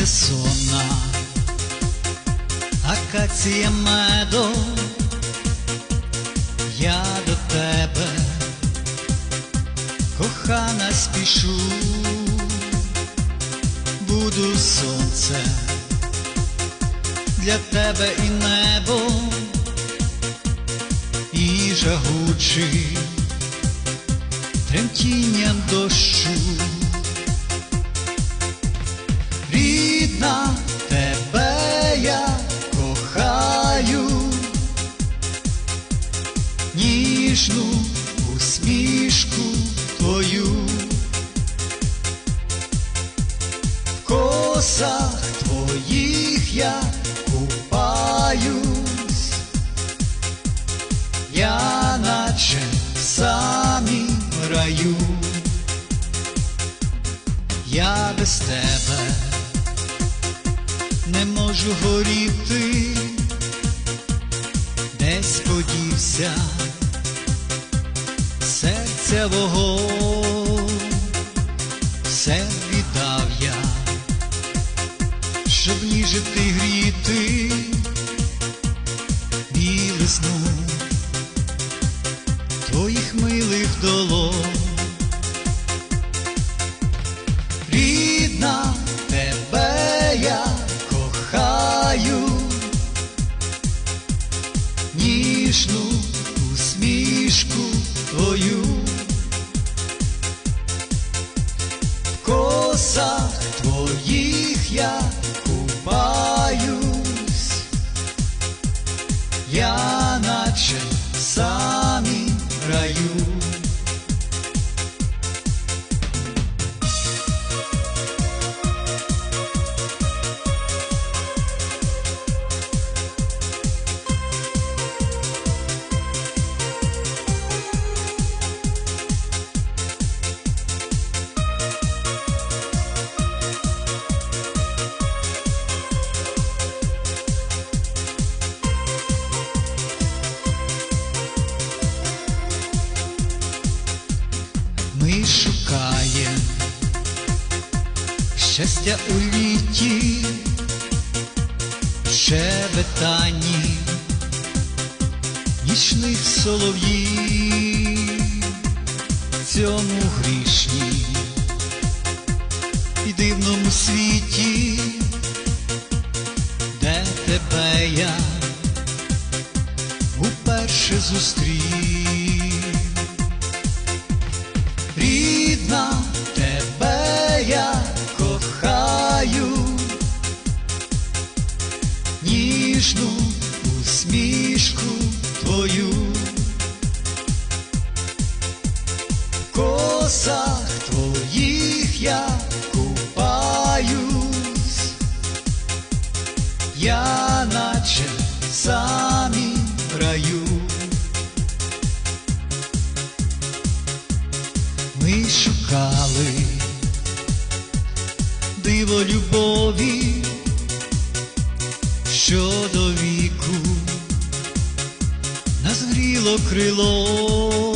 пахне сонна, акація медом, я до тебе, кохана, спішу, буду сонце для тебе і небо, і жагучий тремтінням дощу. Раю, я без тебе не можу горіти, десь подівся серця вогонь, все віддав я, щоб ніжити гріти. Білизну ніжну усмішку твою, в косах твоїх я купаюсь, я щастя у літі, щебетанні нічних солов'їв, цьому грішні і дивному світі, де тебе я уперше зустрів. Ніжну усмішку твою, косах твоїх я купаюсь, я наче в самім раю. Ми шукали диво любові, що віку крило,